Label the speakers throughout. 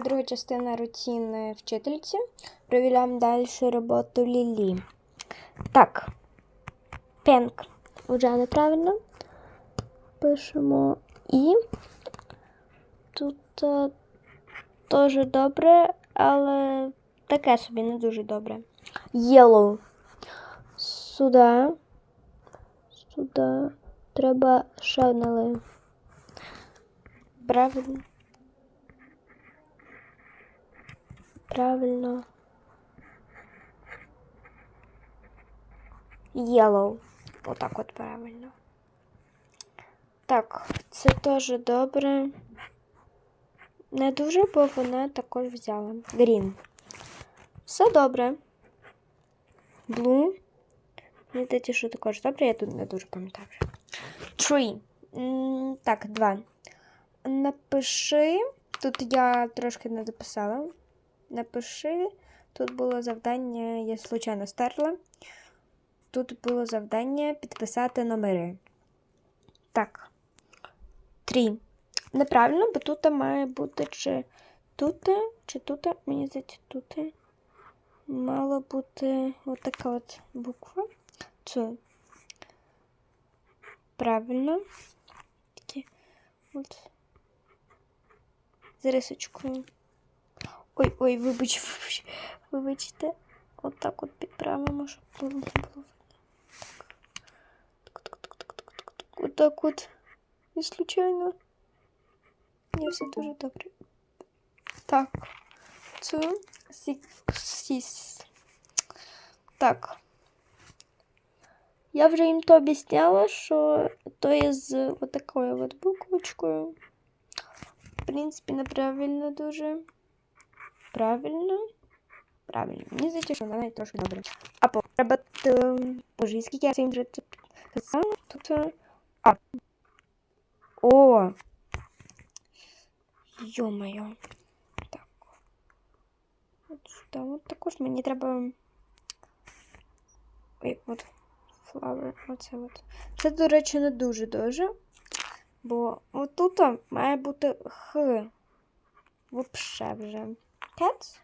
Speaker 1: Друга частина рутини вчительці. Провіряємо далі роботу Лілі. Так. Пенк. Вже неправильно. Пишемо і. Тут е, теж добре, але таке собі не дуже добре. Yellow. Сюди. Сюди. Треба одне. Правильно. Правильно. Yellow. Отак от правильно. Так, це теж добре. Не дуже, бо вона також взяла. Green. Все добре. Blue. Мені здається, що також добре, я тут не дуже пам'ятаю. Three. Так, два. Напиши. Тут я трошки не дописала. Напиши. Тут було завдання, я случайно стерла. Тут було завдання підписати номери. Так. Три. Неправильно, бо тут має бути чи тут, чи тут, мені здається, тут мала бути отака от буква. Це. Правильно. Такі от. З рисочкою. Ой, ой, вибач, вибач, вибачте. Отак от підправимо, щоб було не було видно. Так. Так, так, так, так, так, так. Отак от. Не случайно. Ні, все дуже добре. Так. Цю сіс. Так. Я вже їм то об'ясняла, що то є з отакою от буквочкою. В принципі, неправильно дуже. Правильно. Правильно. Мені здається, що вона трошки добре. А по треба. Боже, скільки я цим вже? Тут. е, А. О! Йо-моє. Так. От сюди. От також мені треба. Ой, от flower. Оце от. Це, до речі, не дуже-дуже. Бо отут має бути Х. Вообще вже. Cat?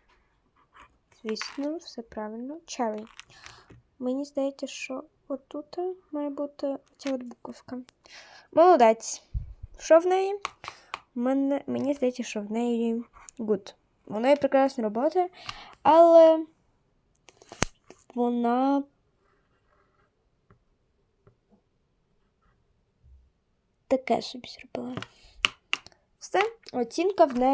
Speaker 1: Звісно, все правильно. Cherry. Мені здається, що отут має бути ця от буковка. Молодець. Що в неї? Мене, мені здається, що в неї good. У неї прекрасна робота, але вона. Таке собі зробила. Все, оцінка в неї.